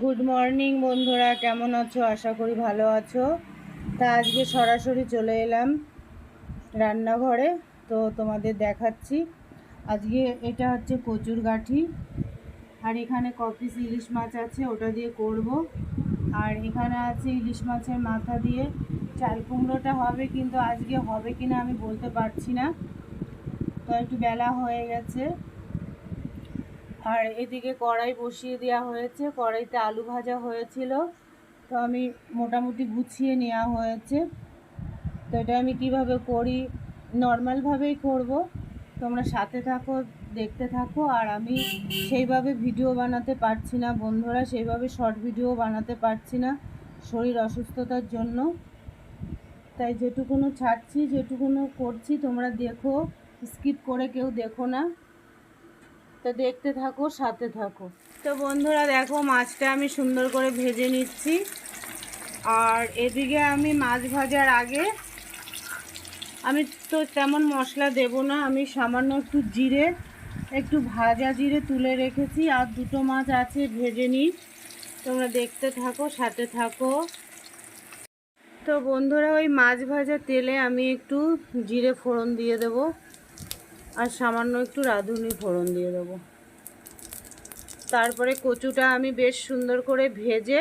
Good morning বন্ধুরা, কেমন আছো? আশা করি ভালো আছো। তা আজকে সরাসরি চলে এলাম রান্নাঘরে, তো তোমাদের দেখাচ্ছি। আজকে এটা হচ্ছে কচুর গাঠি, আর এখানে কপিস ইলিশ মাছ আছে, ওটা দিয়ে করব। আর এখানে আছে ইলিশ মাছের মাথা দিয়ে। চাল কুমড়োটা হবে কিন্তু আজকে হবে কিনা আমি বলতে পারছি না। তো একটু বেলা হয়ে গেছে। আর এদিকে কড়াই বসিয়ে দেওয়া হয়েছে। কড়াইতে আলু ভাজা হয়েছিল। তো আমি মোটামুটি গুছিয়ে নেওয়া হয়েছে। তো এটা আমি কীভাবে করি? নর্মালভাবেই করব। তোমরা সাথে থাকো, দেখতে থাকো। আর আমি সেইভাবে ভিডিও বানাতে পারছি না, বন্ধুরা। সেইভাবে শর্ট ভিডিও বানাতে পারছি না, শরীর অসুস্থতার জন্য। তাই যেটুকুনো ছাড়ছি, যেটুকুনো করছি, তোমরা দেখো। স্কিপ করে কেউ দেখো না। তো দেখতে থাকো, সাথে থাকো। তো বন্ধুরা, দেখো, মাছটা আমি সুন্দর করে ভেজে নিচ্ছি। আর এদিকে আমি মাছ ভাজার আগে আমি তো তেমন মশলা দেব না, আমি সামান্য একটু জিরে, একটু ভাজা জিরে তুলে রেখেছি, আর দুটো মাছ আছে ভেজে নিই। তোমরা দেখতে থাকো, সাথে থাকো। তো বন্ধুরা, ওই মাছ ভাজা তেলে আমি একটু জিরে ফোড়ন দিয়ে দেবো। আর সামান্য একটু রাঁধুনি ফোড়ন দিয়ে দেবো। তারপরে কচুটা আমি বেশ সুন্দর করে ভেজে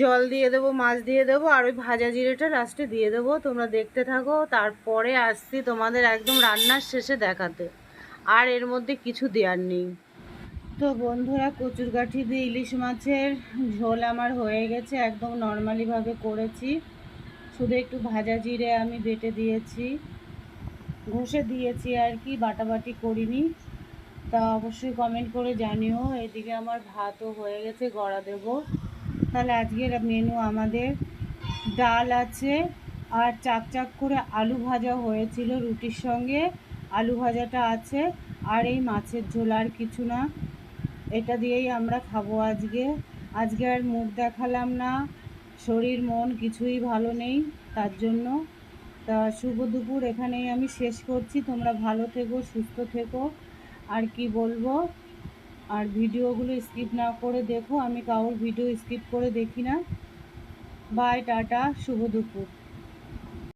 জল দিয়ে দেবো, মাছ দিয়ে দেবো, আর ওই ভাজা জিরেটা লাস্টে দিয়ে দেবো। তোমরা দেখতে থাকো, তারপরে আসছি তোমাদের একদম রান্নার শেষে দেখাতে। আর এর মধ্যে কিছু দেওয়ার নেই। তো বন্ধুরা, কচুর গাঠি দিয়ে ইলিশ মাছের ঝোল আমার হয়ে গেছে, একদম নর্মালিভাবে করেছি। শুধু একটু ভাজা জিরে আমি বেটে দিয়েছি। ঘষে দিয়েছি আর কি, বাটাবাটি করিনি। তা অবশ্যই কমেন্ট করে জানিও, এদিকে আমার ভাতও হয়ে গেছে, গড়া দেব। তাহলে আজকের মেনু আমাদের ডাল আছে, আর চাক চাক করে আলু ভাজা হয়েছিল রুটির সঙ্গে। আলু ভাজাটা আছে, আর এই মাছের ঝোল আর কিছু না। এটা দিয়েই আমরা খাব আজকে। আজকে আর মুখ দেখালাম না, শরীর, মন কিছুই ভালো নেই তার জন্য। তা শুভ দুপুর এখানেই আমি শেষ করছি। তোমরা ভালো থেকো, সুস্থ থেকো। আর কি বলব? আর ভিডিওগুলো স্কিপ না করে দেখো। আমি কাউর ভিডিও স্কিপ করে দেখি না। বাই, টাটা, শুভ দুপুর।